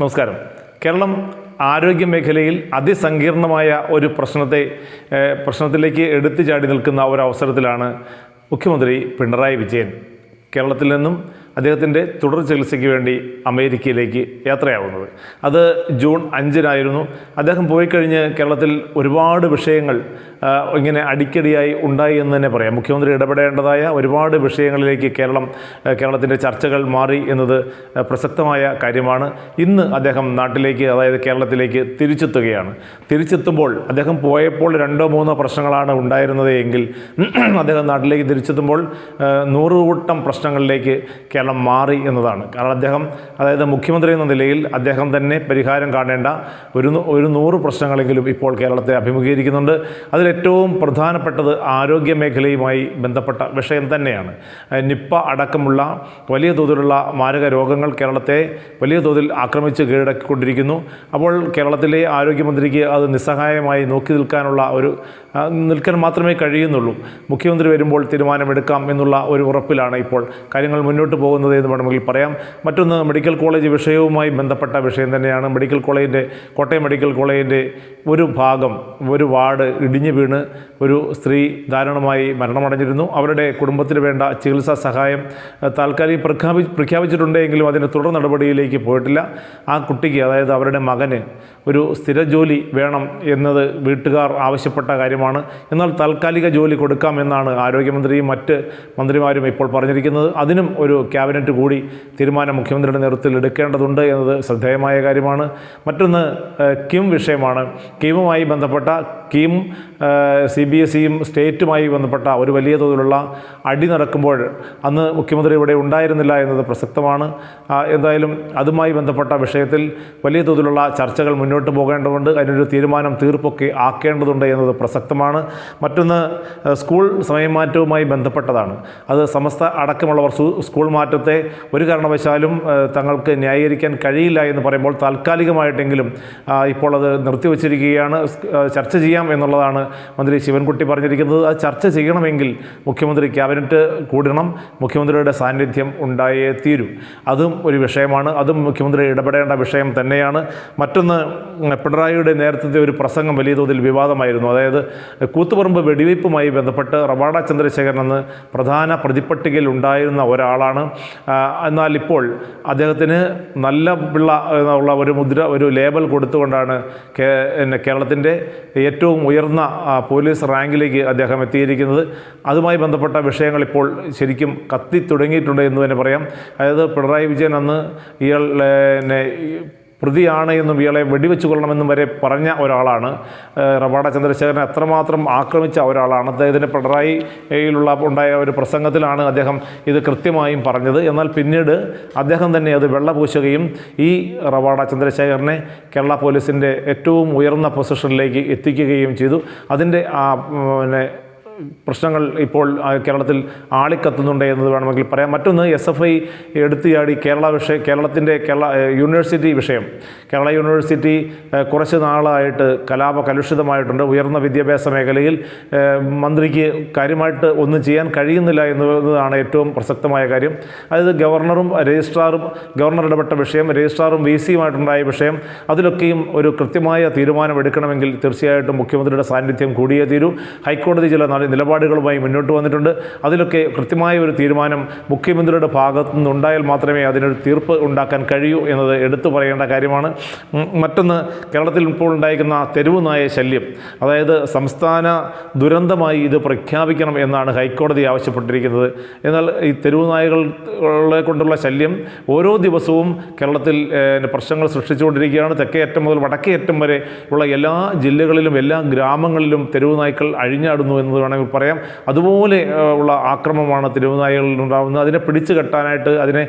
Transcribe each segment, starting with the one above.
നമസ്കാരം. കേരളം ആരോഗ്യ മേഖലയിൽ അതിസങ്കീർണമായ ഒരു പ്രശ്നത്തെ പ്രശ്നത്തിലേക്ക് എടുത്തു ചാടി നിൽക്കുന്ന ഒരു അവസരത്തിലാണ് മുഖ്യമന്ത്രി പിണറായി വിജയൻ. കേരളത്തിൽ നിന്നും അദ്ദേഹത്തിന്റെ തുടർ ചികിത്സയ്ക്ക് വേണ്ടി അമേരിക്കയിലേക്ക് യാത്രയാവുന്നത്. അത് ജൂൺ അഞ്ചിനായിരുന്നു. അദ്ദേഹം പോയി കഴിഞ്ഞ് കേരളത്തിൽ ഒരുപാട് വിഷയങ്ങൾ ഇങ്ങനെ അടിക്കടിയായി ഉണ്ടായി എന്ന് തന്നെ പറയാം. മുഖ്യമന്ത്രി ഇടപെടേണ്ടതായ ഒരുപാട് വിഷയങ്ങളിലേക്ക് കേരളം കേരളത്തിന്റെ ചർച്ചകൾ മാറി എന്നത് പ്രസക്തമായ കാര്യമാണ്. ഇന്ന് അദ്ദേഹം നാട്ടിലേക്ക് അതായത് കേരളത്തിലേക്ക് തിരിച്ചെത്തുകയാണ്. തിരിച്ചെത്തുമ്പോൾ അദ്ദേഹം പോയപ്പോൾ രണ്ടോ മൂന്നോ പ്രശ്നങ്ങളാണ് ഉണ്ടായിരുന്നത് എങ്കിൽ അദ്ദേഹം നാട്ടിലേക്ക് തിരിച്ചെത്തുമ്പോൾ നൂറുകൂട്ടം പ്രശ്നങ്ങളിലേക്ക് കേരളം മാറി എന്നതാണ്. കാരണം അദ്ദേഹം അതായത് മുഖ്യമന്ത്രി എന്ന നിലയിൽ അദ്ദേഹം തന്നെ പരിഹാരം കാണേണ്ട ഒരു ഒരു നൂറ് പ്രശ്നങ്ങളെങ്കിലും ഇപ്പോൾ കേരളത്തെ അഭിമുഖീകരിക്കുന്നുണ്ട്. അതിലേറ്റവും പ്രധാനപ്പെട്ടത് ആരോഗ്യ മേഖലയുമായി ബന്ധപ്പെട്ട വിഷയം തന്നെയാണ്. നിപ്പ അടക്കമുള്ള വലിയ തോതിലുള്ള മാരക രോഗങ്ങൾ കേരളത്തെ വലിയ തോതിൽ ആക്രമിച്ച് കീഴടക്കിക്കൊണ്ടിരിക്കുന്നു. അപ്പോൾ കേരളത്തിലെ ആരോഗ്യമന്ത്രിക്ക് അത് നിസ്സഹായമായി നോക്കി നിൽക്കാനുള്ള ഒരു നിൽക്കാൻ മാത്രമേ കഴിയുന്നുള്ളൂ. മുഖ്യമന്ത്രി വരുമ്പോൾ തീരുമാനമെടുക്കാം എന്നുള്ള ഒരു ഉറപ്പിലാണ് ഇപ്പോൾ കാര്യങ്ങൾ മുന്നോട്ട് പോകുന്നത് എന്ന് വേണമെങ്കിൽ പറയാം. മറ്റൊന്ന് മെഡിക്കൽ കോളേജ് വിഷയവുമായി ബന്ധപ്പെട്ട വിഷയം തന്നെയാണ്. മെഡിക്കൽ കോളേജിന്റെ കോട്ടയം മെഡിക്കൽ കോളേജിന്റെ ഒരു ഭാഗം ഒരു വാർഡ് ഇടിഞ്ഞു വീണ് ഒരു സ്ത്രീ ദാരുണമായി മരണമടഞ്ഞിരുന്നു. അവരുടെ കുടുംബത്തിന് വേണ്ട ചികിത്സാ സഹായം താൽക്കാലിക പ്രഖ്യാപി പ്രഖ്യാപിച്ചിട്ടുണ്ടെങ്കിലും അതിന് തുടർ നടപടിയിലേക്ക് പോയിട്ടില്ല. ആ കുട്ടിക്ക് അതായത് അവരുടെ മകന് ഒരു സ്ഥിര ജോലി വേണം എന്നത് വീട്ടുകാർ ആവശ്യപ്പെട്ട കാര്യമാണ്. എന്നാൽ താൽക്കാലിക ജോലി കൊടുക്കാമെന്നാണ് ആരോഗ്യമന്ത്രിയും മറ്റ് മന്ത്രിമാരും ഇപ്പോൾ പറഞ്ഞിരിക്കുന്നത്. അതിനും ഒരു ക്യാബിനറ്റ് കൂടി തീരുമാനം മുഖ്യമന്ത്രിയുടെ നേതൃത്വത്തിൽ എടുക്കേണ്ടതുണ്ട് എന്നത് ശ്രദ്ധേയമായ കാര്യമാണ്. മറ്റൊന്ന് കിം വിഷയമാണ്. കിമുമായി ബന്ധപ്പെട്ട കിം സി ബി എസ് സിയും സ്റ്റേറ്റുമായി ബന്ധപ്പെട്ട ഒരു വലിയ തോതിലുള്ള അടി നടക്കുമ്പോൾ അന്ന് മുഖ്യമന്ത്രി ഇവിടെ ഉണ്ടായിരുന്നില്ല എന്നത് പ്രസക്തമാണ്. എന്തായാലും അതുമായി ബന്ധപ്പെട്ട വിഷയത്തിൽ വലിയ തോതിലുള്ള ചർച്ചകൾ മുന്നോട്ട് പോകേണ്ടതുണ്ട്. അതിനൊരു തീരുമാനം തീർപ്പൊക്കെ ആക്കേണ്ടതുണ്ട് എന്നത് പ്രസക്തമാണ്. മറ്റൊന്ന് ഏഹ്, സ്കൂൾ സമയമാറ്റവുമായി ബന്ധപ്പെട്ടതാണ്. അത് സമസ്ത അടക്കമുള്ളവർ സ്കൂൾ മാറ്റത്തെ ഒരു കാരണവശാലും തങ്ങൾക്ക് ന്യായീകരിക്കാൻ കഴിയില്ല എന്ന് പറയുമ്പോൾ താൽക്കാലികമായിട്ടെങ്കിലും ഇപ്പോൾ അത് നിർത്തിവച്ചിരിക്കുകയാണ്. ചർച്ച ചെയ്യാം എന്നുള്ളതാണ് മന്ത്രി ശിവൻകുട്ടി പറഞ്ഞിരിക്കുന്നത്. അത് ചർച്ച ചെയ്യണമെങ്കിൽ മുഖ്യമന്ത്രി ക്യാബിനറ്റ് കൂടണം. മുഖ്യമന്ത്രിയുടെ സാന്നിധ്യം ഉണ്ടായേ തീരൂ. അതും ഒരു വിഷയമാണ്. അതും മുഖ്യമന്ത്രി ഇടപെടേണ്ട വിഷയം തന്നെയാണ്. മറ്റൊന്ന് പിണറായിയുടെ നേരത്തെ ഒരു പ്രസംഗം വലിയ തോതിൽ വിവാദമായിരുന്നു. അതായത് കൂത്തുപറമ്പ് വെടിവയ്പ്പുമായി ബന്ധപ്പെട്ട് റവാഡ ചന്ദ്രശേഖരൻ എന്ന് പ്രധാന പ്രതിപട്ടികയിൽ ഉണ്ടായിരുന്ന ഒരാളാണ്. എന്നാൽ ഇപ്പോൾ അദ്ദേഹത്തിന് നല്ല പിള്ള എന്നുള്ള ഒരു മുദ്ര ഒരു ലേബൽ കൊടുത്തുകൊണ്ടാണ് കേ കേരളത്തിന്റെ ഏറ്റവും ഉയർന്ന പോലീസ് റാങ്കിലേക്ക് അദ്ദേഹം എത്തിയിരിക്കുന്നത്. അതുമായി ബന്ധപ്പെട്ട വിഷയങ്ങൾ ഇപ്പോൾ ശരിക്കും കത്തി തുടങ്ങിയിട്ടുണ്ട് എന്ന് തന്നെ പറയാം. അതായത് പിണറായി വിജയൻ അന്ന് ഇയാൾ പ്രതിയാണ് എന്നും ഇയാളെ വെടിവെച്ച് കൊള്ളണമെന്നും വരെ പറഞ്ഞ ഒരാളാണ്. റബാഡ ചന്ദ്രശേഖരൻ അത്രമാത്രം ആക്രമിച്ച ഒരാളാണ്. അദ്ദേഹത്തിന്റെ പിണറായിയിലുള്ള ഉണ്ടായ ഒരു പ്രസംഗത്തിലാണ് അദ്ദേഹം ഇത് കൃത്യമായും പറഞ്ഞത്. എന്നാൽ പിന്നീട് അദ്ദേഹം തന്നെ അത് വെള്ളപൂശുകയും ഈ റവാഡ ചന്ദ്രശേഖരനെ കേരള പോലീസിന്റെ ഏറ്റവും ഉയർന്ന പൊസിഷനിലേക്ക് എത്തിക്കുകയും ചെയ്തു. അതിന്റെ ആ പിന്നെ പ്രശ്നങ്ങൾ ഇപ്പോൾ കേരളത്തിൽ ആളിക്കത്തുന്നുണ്ട് എന്നത് വേണമെങ്കിൽ പറയാം. മറ്റൊന്ന് എസ് എഫ് ഐ എടുത്തുചാടി കേരള വിഷയം കേരളത്തിന്റെ കേരള യൂണിവേഴ്സിറ്റി വിഷയം. കേരള യൂണിവേഴ്സിറ്റി കുറച്ച് നാളായിട്ട് കലാപ കലുഷിതമായിട്ടുണ്ട്. ഉയർന്ന വിദ്യാഭ്യാസ മേഖലയിൽ മന്ത്രിക്ക് കാര്യമായിട്ട് ഒന്നും ചെയ്യാൻ കഴിയുന്നില്ല എന്നതാണ് ഏറ്റവും പ്രസക്തമായ കാര്യം. അതായത് ഗവർണറും രജിസ്ട്രാറും ഗവർണർ ഇടപെട്ട വിഷയം രജിസ്ട്രാറും വി സിയുമായിട്ടുണ്ടായ വിഷയം അതിലൊക്കെയും ഒരു കൃത്യമായ തീരുമാനം എടുക്കണമെങ്കിൽ തീർച്ചയായിട്ടും മുഖ്യമന്ത്രിയുടെ സാന്നിധ്യം കൂടിയേ തീരൂ. ഹൈക്കോടതി ചില നട- നിലപാടുകളുമായി മുന്നോട്ട് വന്നിട്ടുണ്ട്. അതിലൊക്കെ കൃത്യമായ ഒരു തീരുമാനം മുഖ്യമന്ത്രിയുടെ ഭാഗത്തു നിന്നുണ്ടായാൽ മാത്രമേ അതിനൊരു തീർപ്പ് ഉണ്ടാക്കാൻ കഴിയൂ എന്നത് എടുത്തു പറയേണ്ട കാര്യമാണ്. മറ്റൊന്ന് കേരളത്തിൽ ഇപ്പോൾ ഉണ്ടായിരിക്കുന്ന തെരുവ് നായ ശല്യം. അതായത് സംസ്ഥാന ദുരന്തമായി ഇത് പ്രഖ്യാപിക്കണം എന്നാണ് ഹൈക്കോടതി ആവശ്യപ്പെട്ടിരിക്കുന്നത്. എന്നാൽ ഈ തെരുവ് നായകളെ കൊണ്ടുള്ള ശല്യം ഓരോ ദിവസവും കേരളത്തിൽ പ്രശ്നങ്ങൾ സൃഷ്ടിച്ചുകൊണ്ടിരിക്കുകയാണ്. തെക്കേയറ്റം മുതൽ വടക്കേയറ്റം വരെ ഉള്ള എല്ലാ ജില്ലകളിലും എല്ലാ ഗ്രാമങ്ങളിലും തെരുവ് നായ്ക്കൾ അഴിഞ്ഞാടുന്നു എന്നത് വേണമെങ്കിൽ പറയാം. അതുപോലെ ഉള്ള ആക്രമമാണ് തെരുവ് നായകളിൽ ഉണ്ടാകുന്നത് അതിനെ പിടിച്ചു കെട്ടാനായിട്ട് അതിനെ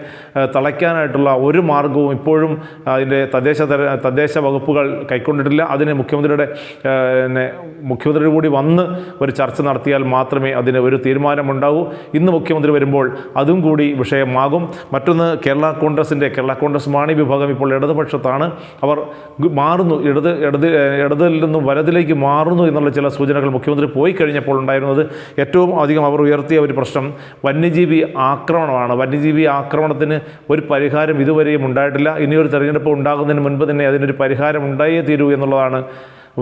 തളയ്ക്കാനായിട്ടുള്ള ഒരു മാർഗവും ഇപ്പോഴും അതിന്റെ തദ്ദേശ തദ്ദേശ വകുപ്പുകൾ കൈക്കൊണ്ടിട്ടില്ല. അതിന് മുഖ്യമന്ത്രിയുടെ പിന്നെ മുഖ്യമന്ത്രി കൂടി വന്ന് ഒരു ചർച്ച നടത്തിയാൽ മാത്രമേ അതിന് ഒരു തീരുമാനമുണ്ടാകൂ ഇന്ന് മുഖ്യമന്ത്രി വരുമ്പോൾ അതും കൂടി വിഷയമാകും. മറ്റൊന്ന് കേരള കോൺഗ്രസിന്റെ കേരള കോൺഗ്രസ് മാണി വിഭാഗം ഇപ്പോൾ ഇടതുപക്ഷത്താണ്. അവർ മാറുന്നു. ഇടത് ഇടത് ഇടതിൽ നിന്നും വലതിലേക്ക് മാറുന്നു എന്നുള്ള ചില സൂചനകൾ മുഖ്യമന്ത്രി പോയി കഴിഞ്ഞപ്പോൾ ഉണ്ടായ. പറയുന്നുണ്ടായിരുന്നത് ഏറ്റവും അധികം അവർ ഉയർത്തിയ ഒരു പ്രശ്നം വന്യജീവി ആക്രമണമാണ്. വന്യജീവി ആക്രമണത്തിന് ഒരു പരിഹാരം ഇതുവരെയും ഉണ്ടായിട്ടില്ല. ഇനിയൊരു തെരഞ്ഞെടുപ്പ് ഉണ്ടാകുന്നതിന് മുൻപ് തന്നെ അതിനൊരു പരിഹാരം ഉണ്ടായേ തീരൂ എന്നുള്ളതാണ്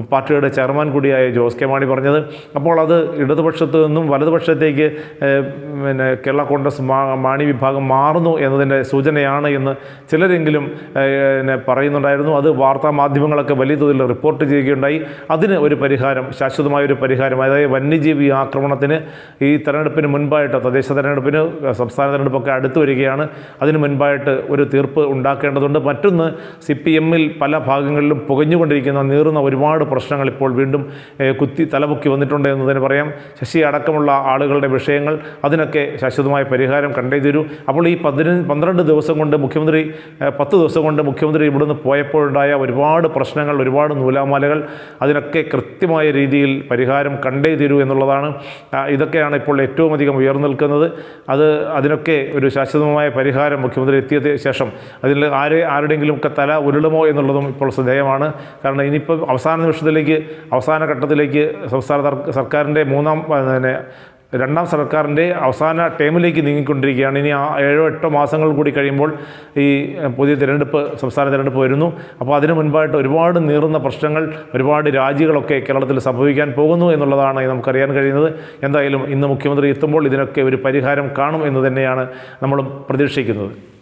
പാർട്ടിയുടെ ചെയർമാൻ കൂടിയായ ജോസ് കെ മാണി പറഞ്ഞത്. അപ്പോൾ അത് ഇടതുപക്ഷത്തു നിന്നും വലതുപക്ഷത്തേക്ക് പിന്നെ കേരള കോൺഗ്രസ് മാണി വിഭാഗം മാറുന്നു എന്നതിന്റെ സൂചനയാണ് എന്ന് ചിലരെങ്കിലും പിന്നെ പറയുന്നുണ്ടായിരുന്നു. അത് വാർത്താ മാധ്യമങ്ങളൊക്കെ വലിയ തോതിൽ റിപ്പോർട്ട് ചെയ്യുകയുണ്ടായി. അതിന് ഒരു പരിഹാരം ശാശ്വതമായ ഒരു പരിഹാരം അതായത് വന്യജീവി ആക്രമണത്തിന് ഈ തെരഞ്ഞെടുപ്പിന് മുൻപായിട്ട് തദ്ദേശ തെരഞ്ഞെടുപ്പിന് സംസ്ഥാന തെരഞ്ഞെടുപ്പൊക്കെ അടുത്ത് വരികയാണ്. അതിന് മുൻപായിട്ട് ഒരു തീർപ്പ് ഉണ്ടാക്കേണ്ടതുണ്ട്. മറ്റൊന്ന് സി പി എമ്മിൽ പല ഭാഗങ്ങളിലും പുകഞ്ഞുകൊണ്ടിരിക്കുന്ന നീറുന്ന ഒരുപാട് പ്രശ്നങ്ങൾ ഇപ്പോൾ വീണ്ടും കുത്തി തലപൊക്കി വന്നിട്ടുണ്ട് എന്ന് തന്നെ പറയാം. ശശി അടക്കമുള്ള ആളുകളുടെ വിഷയങ്ങൾ അതിനൊക്കെ ശാശ്വതമായ പരിഹാരം കണ്ടേ തീരൂ. അപ്പോൾ ഈ പതിനഞ്ച് പന്ത്രണ്ട് ദിവസം കൊണ്ട് മുഖ്യമന്ത്രി പത്ത് ദിവസം കൊണ്ട് മുഖ്യമന്ത്രി ഇവിടുന്ന് പോയപ്പോഴുണ്ടായ ഒരുപാട് പ്രശ്നങ്ങൾ ഒരുപാട് നൂലാമാലകൾ അതിനൊക്കെ കൃത്യമായ രീതിയിൽ പരിഹാരം കണ്ടേ തീരൂ എന്നുള്ളതാണ് ഇതൊക്കെയാണ് ഇപ്പോൾ ഏറ്റവും അധികം ഉയർന്നു നിൽക്കുന്നത്. അത് അതിനൊക്കെ ഒരു ശാശ്വതമായ പരിഹാരം മുഖ്യമന്ത്രി എത്തിയത് ശേഷം. അതിൽ ആരെ ആരുടെയെങ്കിലും ഒക്കെ തല ഉരുളുമോ എന്നുള്ളതും ഇപ്പോൾ ശ്രദ്ധേയമാണ്. കാരണം ഇനിയിപ്പോൾ അവസാന നിമിഷത്തിലേക്ക് അവസാന ഘട്ടത്തിലേക്ക് സംസ്ഥാന സർ- സർക്കാരിന്റെ മൂന്നാം പിന്നെ രണ്ടാം സർക്കാരിന്റെ അവസാന ടേമിലേക്ക് നീങ്ങിക്കൊണ്ടിരിക്കുകയാണ്. ഇനി ആ ഏഴോ എട്ടോ മാസങ്ങൾ കൂടി കഴിയുമ്പോൾ ഈ പുതിയ തിരഞ്ഞെടുപ്പ് സംസ്ഥാന തിരഞ്ഞെടുപ്പ് വരുന്നു. അപ്പോൾ അതിനു മുൻപായിട്ട് ഒരുപാട് നീറുന്ന പ്രശ്നങ്ങൾ ഒരുപാട് രാജികളൊക്കെ കേരളത്തിൽ സംഭവിക്കാൻ പോകുന്നു എന്നുള്ളതാണ് നമുക്കറിയാൻ കഴിയുന്നത്. എന്തായാലും ഇന്ന് മുഖ്യമന്ത്രി എത്തുമ്പോൾ ഇതിനൊക്കെ ഒരു പരിഹാരം കാണും എന്ന് തന്നെയാണ് നമ്മളും പ്രതീക്ഷിക്കുന്നത്.